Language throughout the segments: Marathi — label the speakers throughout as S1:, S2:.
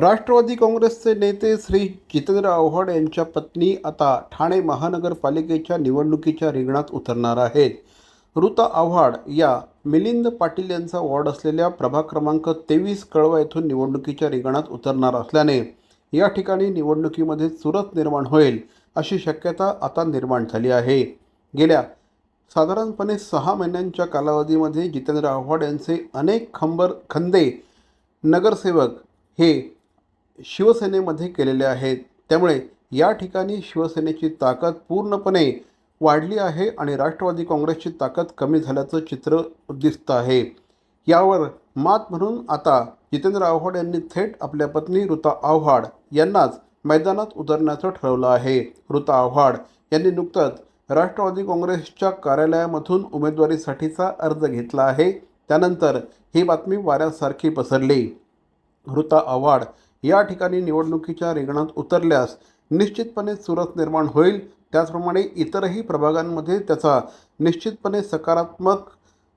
S1: राष्ट्रवादी काँग्रेसचे नेते श्री जितेंद्र आव्हाड यांच्या पत्नी आता ठाणे महानगरपालिकेच्या निवडणुकीच्या रिंगणात उतरणार आहेत. ऋता आव्हाड या मिलिंद पाटील यांचा वॉर्ड असलेल्या प्रभाग क्रमांक तेवीस कळवा येथून निवडणुकीच्या रिंगणात उतरणार असल्याने या ठिकाणी निवडणुकीमध्ये चुरस निर्माण होईल अशी शक्यता आता निर्माण झाली आहे. गेल्या साधारणपणे सहा महिन्यांच्या कालावधीमध्ये जितेंद्र आव्हाड यांचे अनेक खंबर खंदे नगरसेवक हे शिवसेनेमध्ये केलेले आहेत. त्यामुळे या ठिकाणी शिवसेनेची ताकद पूर्णपणे वाढली आहे आणि राष्ट्रवादी काँग्रेसची ताकद कमी झाल्याचं चित्र दिसतं आहे. यावर मात म्हणून आता जितेंद्र आव्हाड यांनी थेट आपल्या पत्नी ऋता आव्हाड यांनाच मैदानात उतरण्याचं ठरवलं आहे. ऋता आव्हाड यांनी नुकतंच राष्ट्रवादी काँग्रेसच्या कार्यालयामधून उमेदवारीसाठीचा अर्ज घेतला आहे. त्यानंतर ही बातमी वाऱ्यासारखी पसरली. ऋता आव्हाड या ठिकाणी निवडणुकीच्या रिंगणात उतरल्यास निश्चितपणे चुरस निर्माण होईल. त्याचप्रमाणे इतरही प्रभागांमध्ये त्याचा निश्चितपणे सकारात्मक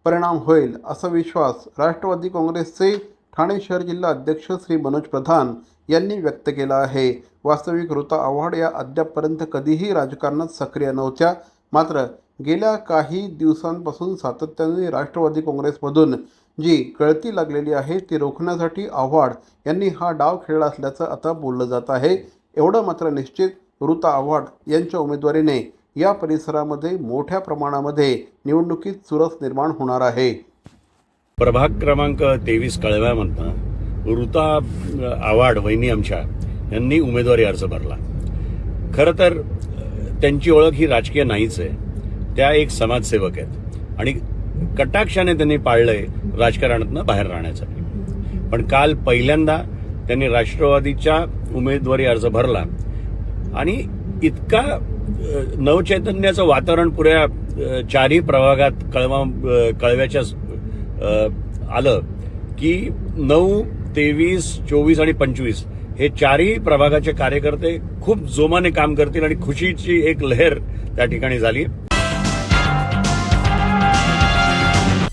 S1: परिणाम होईल असा विश्वास राष्ट्रवादी काँग्रेसचे ठाणे शहर जिल्हा अध्यक्ष श्री मनोज प्रधान यांनी व्यक्त केला आहे. वास्तविक ऋता आव्हाड या अद्यापपर्यंत कधीही राजकारणात सक्रिय नव्हत्या. मात्र गेल्या काही दिवसांपासून सातत्याने राष्ट्रवादी काँग्रेसमधून जी गळती लागलेली आहे ती रोखण्यासाठी आव्हाड यांनी हा डाव खेळला असल्याचं आता बोललं जात आहे. एवढं मात्र निश्चित ऋता आव्हाड यांच्या उमेदवारीने या परिसरामध्ये मोठ्या प्रमाणामध्ये निवडणुकीत चुरस निर्माण होणार आहे.
S2: प्रभाग क्रमांक तेवीस कळव्यामधनं ऋता आव्हाड वहिनी आमच्या यांनी उमेदवारी अर्ज भरला. खरं तर त्यांची ओळख ही राजकीय नाहीच आहे. त्या एक समाजसेवक आहेत. आणि कटाक्षाने त्यांनी पाळलंय राजकारणातनं बाहेर राहण्यासाठी. पण काल पहिल्यांदा त्यांनी राष्ट्रवादीच्या उमेदवारी अर्ज भरला. आणि इतका नवचैतन्याचं वातावरण पुऱ्या चारही प्रभागात कळवा कळव्याच्या आलं की नऊ तेवीस चोवीस आणि पंचवीस हे चारही प्रभागाचे कार्यकर्ते खूप जोमाने काम करतील आणि खुशीची एक लहर त्या ठिकाणी झाली